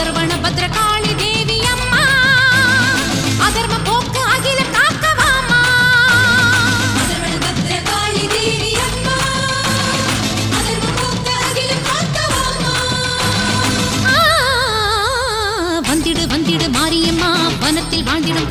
சுதர்வன பத்ரகாளி தேவி அம்மா. அதர்ம வந்திடு மாரியம்மா. வனத்தில் வாழ்ந்திடும்